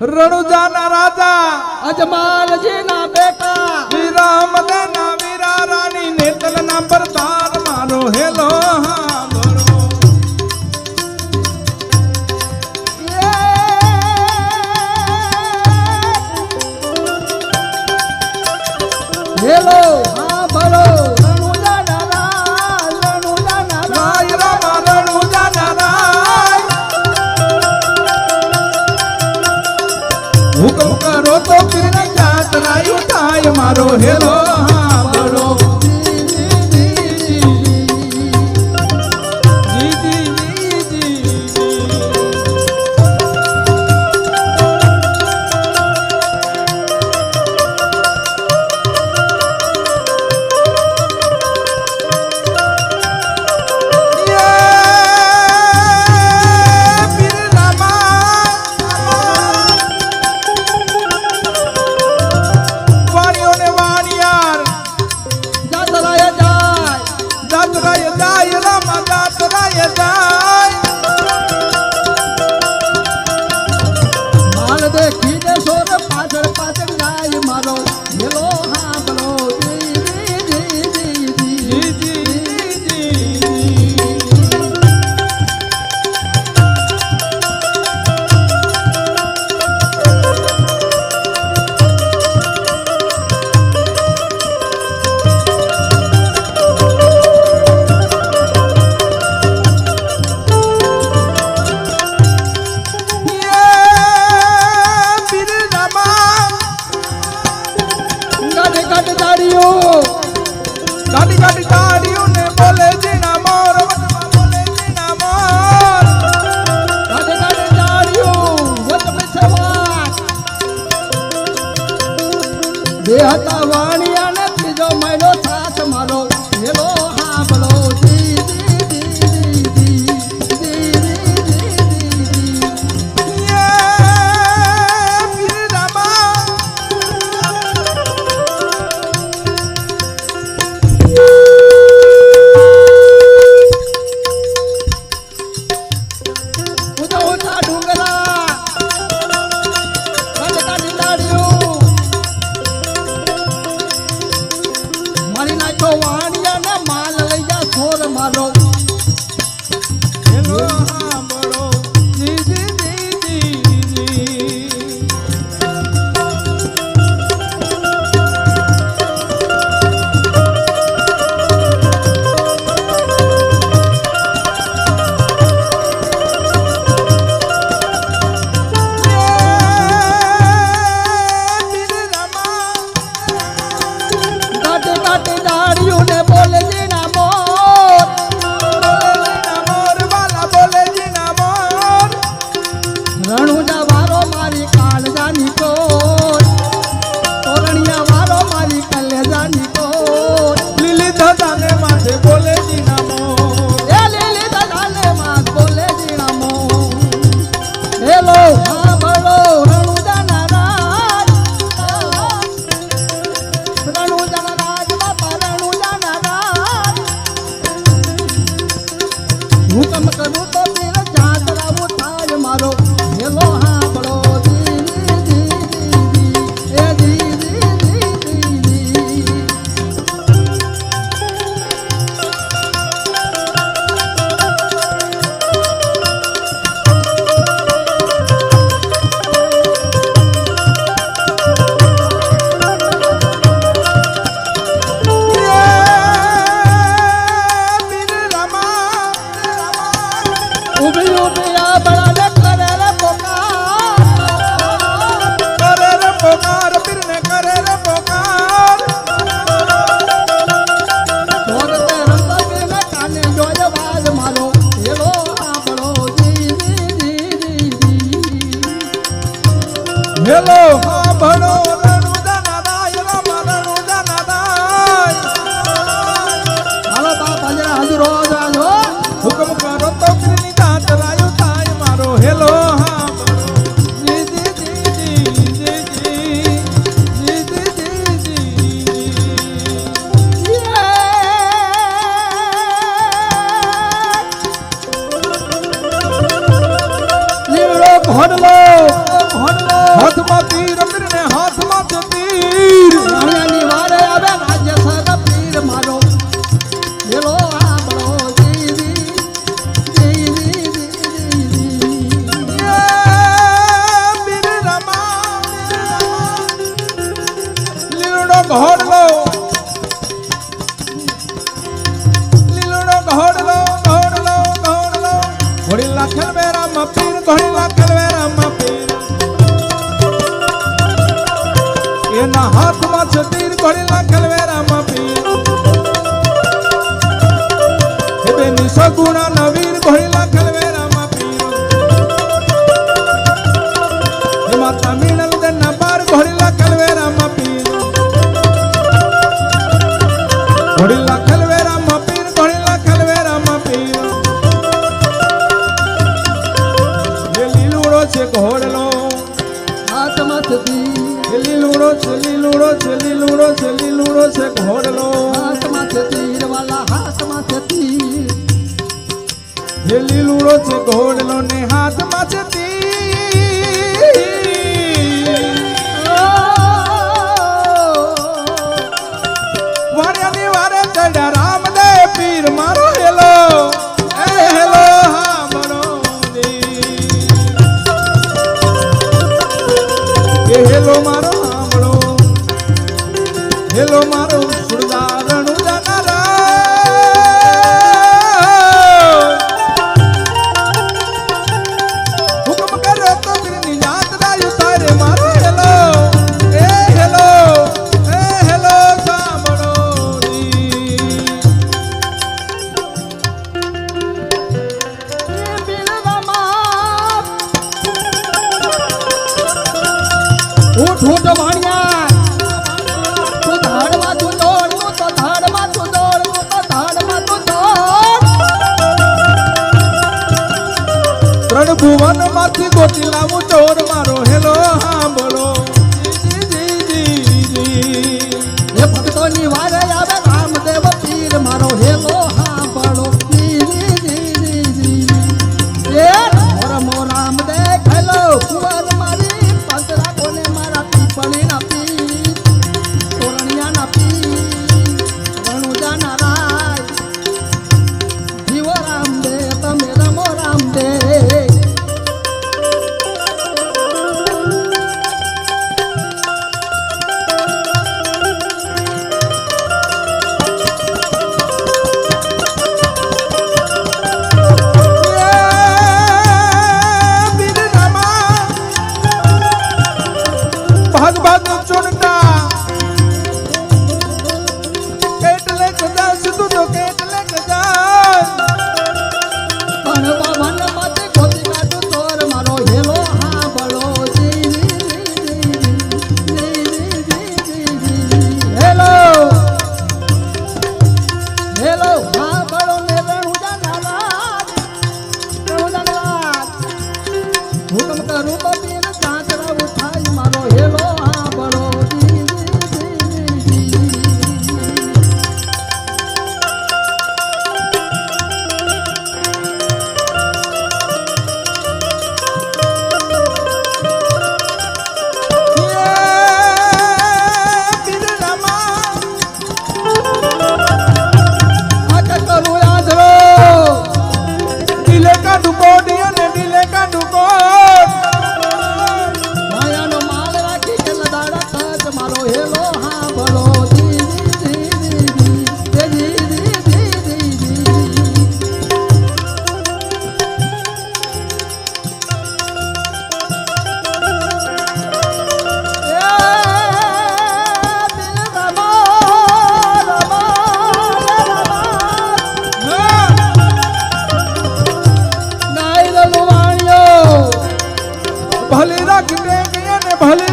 રણુજાના રાજા અજમાલજીના બેટા વિરામદના વીરા રાણી નેતલના પરતાર મારો હેલો હા Hello! મારો હેલો હા. તાળીઓ. ગાડી ગાડી તાળીઓ ને બોલે છે ના મોર બોલે દેહતા હું તમને કહું તો મહાત્મા જતી ઢોળલો હાથમાંથી તીર વાલા હાથમાંથી તીર. એ લીલુડો છે ઘોડલો ને હાથમાં છે તીર. છૂટ ભાણિયા તું ધાડમાં તું દોડ, તું તો ધાડમાં તું દોડ ભુવનમાંથી ગોતી લાવું ચોર મારો भले रख दे भले